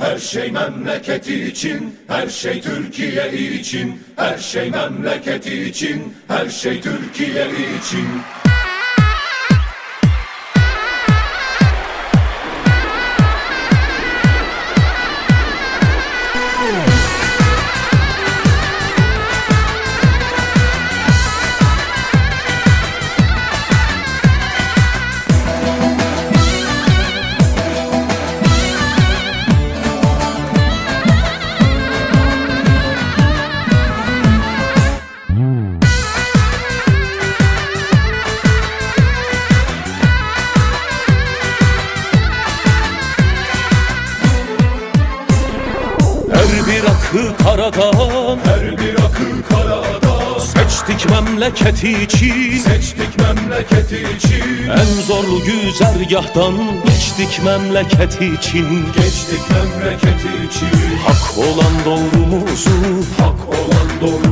Her şey memleketi için, her şey Türkiye için, her şey memleketi için, her şey Türkiye için. Bir akı karadan Her bir akıl karada, Seçtik memleketi için seçtik memleketi için. En zorlu güzergahtan Geçtik memleketi için. Geçtik memleketi için, Hak olan doğrumuzu hak olan doğrumuzu,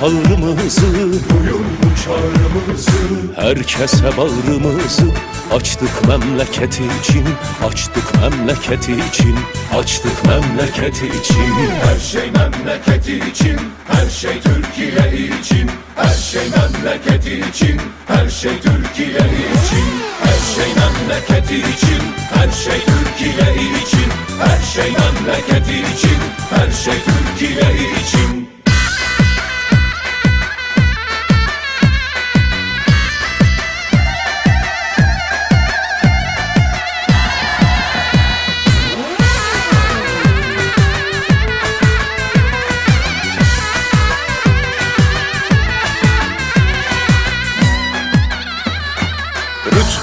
çağrımızı duyun bu çağrımızı. Herkese bağrımızı Açtık memleketi için Açtık memleketi için Açtık memleketi için Her şey memleketi için, her şey Türkiye için, her şey memleketi için, her şey Türkiye için, her şey memleketi için, her şey Türkiye için, her şey memleketi için, her şey Türkiye için.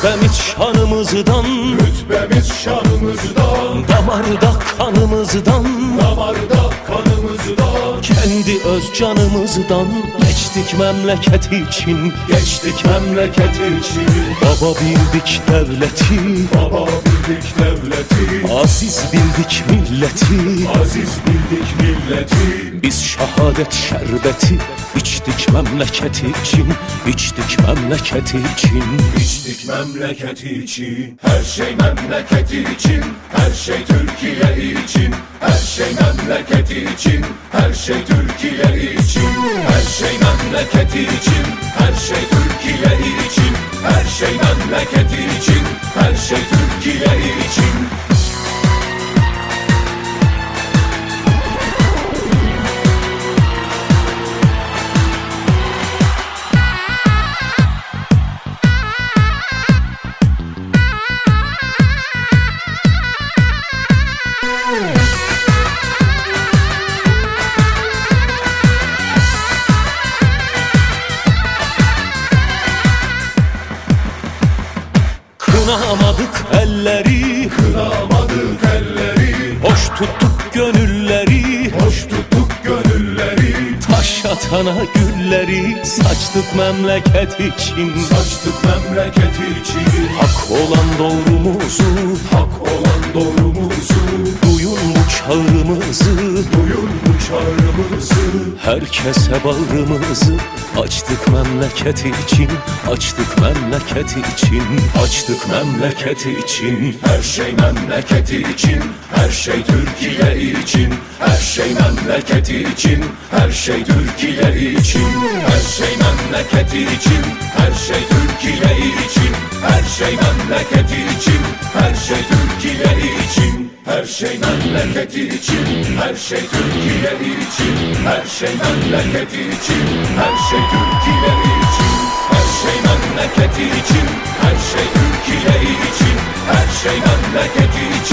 Rütbemiz şanımızdan. Rütbemiz şanımızdan, Damarda kanımızdan. Damarda kanımızdan, Kendi öz canımızdan. Geçtik memleketi için. Geçtik memleketi için. Baba bildik devleti. Baba bildik devleti, Aziz bildik milleti. Aziz bildik milleti. Biz şehadet şerbeti içtik memleketi için. İçtik memleketi için. İçtik memleketi için, her şey memleketi için, her şey Türkiye için, her şey memleketi için, her şey Türkiye için, her şey memleketi için, her şey Türkiye için, her şey memleketi için, her şey Türkiye için. Kınamadık elleri. Kınamadık elleri, Hoş tuttuk gönülleri. Hoş tuttuk gönülleri, Taş atana gülleri. Saçtık memleket için. Saçtık memleketi için, Hak olan doğrumuzu. Hak olan doğrumuzu, Duyun bu çağrımızı. Duyun bu çağrımızı. Herkese bağrımızı açtık memleketi için Açtık memleketi için Açtık memleketi için. Her şey memleketi için, her şey Türkiye için, her şey memleketi için, her şey Türkiye için, her şey memleketi için, her şey Türkiye için, her şey memleketi için, her şey Türkiye için, her şey memleketi için, her şey Türkiye için, her şey memleketi için, her şey Türkiye için, her şey memleketi için, her şey Türkiye için, her şey memleketi